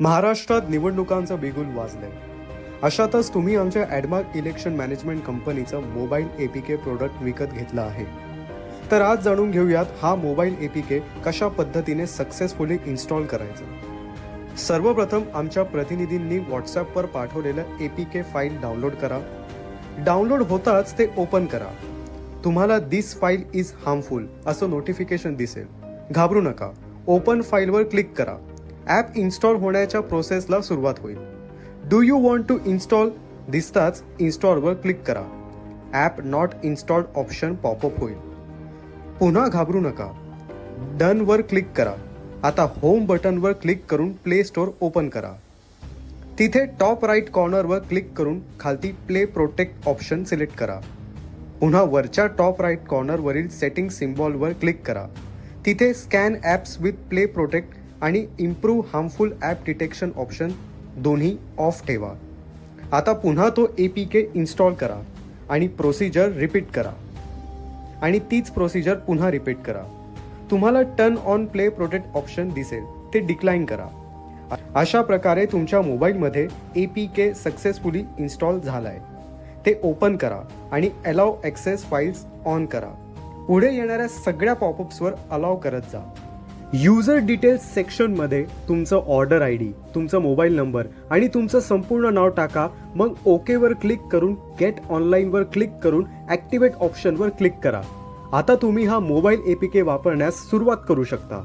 महाराष्ट्रात निवडणुकांचं बिगुल वाजलंय. अशातच तुम्ही आमच्या ॲडमार्क इलेक्शन मॅनेजमेंट कंपनीचं mobile A P K product विकत घेतलं आहे. तर आज जाणून घेऊयात हा मोबाईल ए पी के कशा पद्धतीने सक्सेसफुली इन्स्टॉल करायचं. सर्वप्रथम आमच्या प्रतिनिधींनी व्हॉट्सॲपवर पाठवलेलं A P K file download करा. डाउनलोड होताच ते ओपन करा. तुम्हाला दिस फाईल इज हार्मफुल असं नोटिफिकेशन दिसेल. घाबरू नका. ओपन फाईलवर क्लिक करा. ॲप इन्स्टॉल होण्याच्या प्रोसेसला सुरुवात होईल. Do you want to install दिसताच इन्स्टॉलवर क्लिक करा. App not installed option popup होईल. पुन्हा घाबरू नका. डनवर क्लिक करा. आता होम बटनवर क्लिक करून प्ले स्टोअर ओपन करा. तिथे टॉप राईट कॉर्नरवर क्लिक करून खालती प्ले प्रोटेक्ट ऑप्शन सिलेक्ट करा. पुन्हा वरच्या टॉप राईट कॉर्नरवरील सेटिंग सिम्बॉलवर क्लिक करा. तिथे scan apps with play protect आणि improve harmful app detection option दोन्ही ऑफ ठेवा. आता पुन्हा तो ए पी के इन्स्टॉल करा आणि प्रोसिजर रिपीट करा. आणि तीच प्रोसिजर पुन्हा रिपीट करा. तुम्हाला turn on play protect option दिसेल. ते डिक्लाईन करा. अशा प्रकारे तुमच्या मोबाईलमध्ये A P K successfully install झाला आहे ते ओपन करा आणि अलाव ॲक्सेस फाईल्स ऑन करा. पुढे येणाऱ्या सगळ्या पॉपअप्सवर अलाव करत जा. युजर डिटेल्स सेक्शनमध्ये तुमचं ऑर्डर आय डी तुमचा मोबाईल नंबर आणि तुमचं संपूर्ण नाव टाका. मग ओकेवर क्लिक करून गेट ऑनलाईनवर क्लिक करून ॲक्टिवेट ऑप्शनवर क्लिक करा. आता तुम्ही हा मोबाईल एपिके वापरण्यास सुरुवात करू शकता.